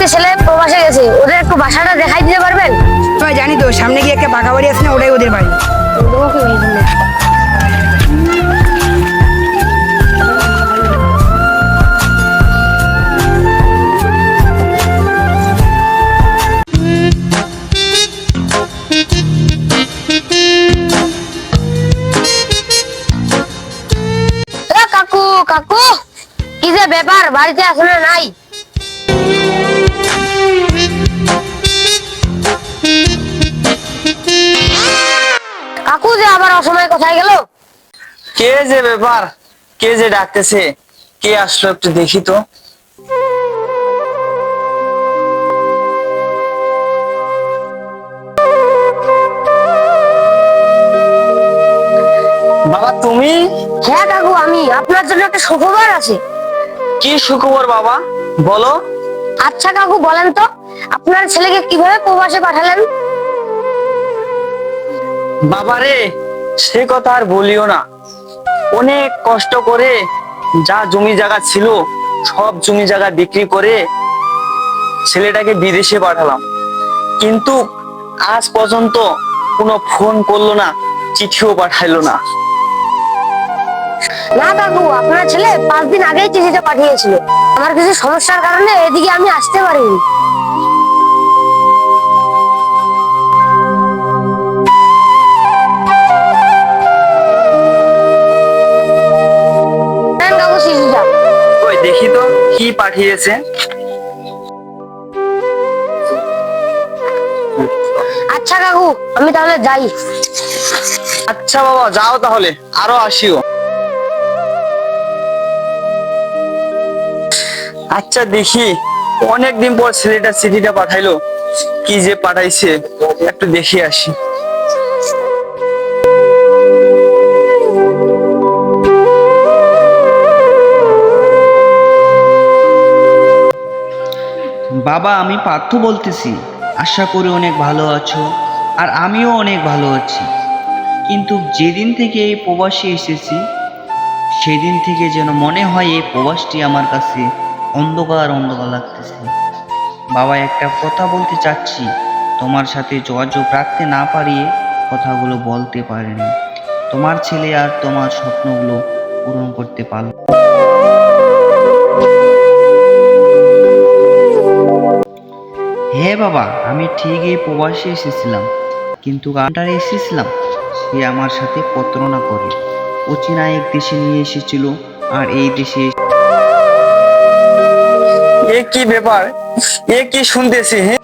একটু বাসাটা দেখাই দিতে পারবেন? ভাই জানি তো সামনে গিয়ে একটা পাকা বাড়ি আছে না ওটাই ওদের বাড়ি। কাকু কাকু কি যে ব্যাপার বাড়িতে আসো না নাই? কোথায় গেল? কে যে ব্যাপার? কে যে ডাকতেছে? কে আসলো একটু দেখি তো। বাবা তুমি? হ্যাঁ কাকু আমি। আপনার জন্য একটা সুখবর আছে। কি সুখবর বাবা? বলো। আচ্ছা কাকু বলেন তো আপনার ছেলেকে কীভাবে প্রবাসে পাঠালেন? বাবারে সে কথা আর বলিও না। অনেক কষ্ট করে যা জমি জায়গা ছিল, সব জমি জায়গা বিক্রি করে ছেলেটাকে বিদেশে পাঠালাম। কিন্তু আজ পর্যন্ত কোনো ফোন করল না, চিঠিও পাঠাইলো না। না কাকু, আপনার ছেলে পাঁচ দিন আগেই চিঠিটা পাঠিয়েছিল। আমার কিছু সমস্যার কারণে এদিকে আমি আসতে পারিনি। কি পাঠিয়েছে? আচ্ছা কাকু আমি তাহলে যাই। আচ্ছা বাবা যাও তাহলে আরও আসিও। আচ্ছা দেখি অনেকদিন পর ছেলেটা চিঠিটা পাঠাইলো কি যে পাঠাইছে একটু দেখে আসি। বাবা, আমি পার্থ বলতেছি। আশা করি অনেক ভালো আছো, আর আমিও অনেক ভালো আছি। কিন্তু যেদিন থেকে এই প্রবাসে এসেছি, সেদিন থেকে যেন মনে হয় এই প্রবাসটি আমার কাছে অন্ধকার অন্ধকার লাগতেছে। বাবা, একটা কথা বলতে চাচ্ছি। তোমার সাথে যোগাযোগ রাখতে না পারিয়ে কথাগুলো বলতে পারিনি। তোমার ছেলে আর তোমার স্বপ্নগুলো পূরণ করতে পারল হ্যাঁ বাবা, আমি ঠিকই প্রবাসে এসেছিলাম, কিন্তু গানটারে এসেছিলাম। সে আমার সাথে প্রতারণা করে। অচেনা এক দেশে নিয়ে এসেছিল আর এই দেশে এ কি ব্যাপার? এ কি শুনতেছি হ্যাঁ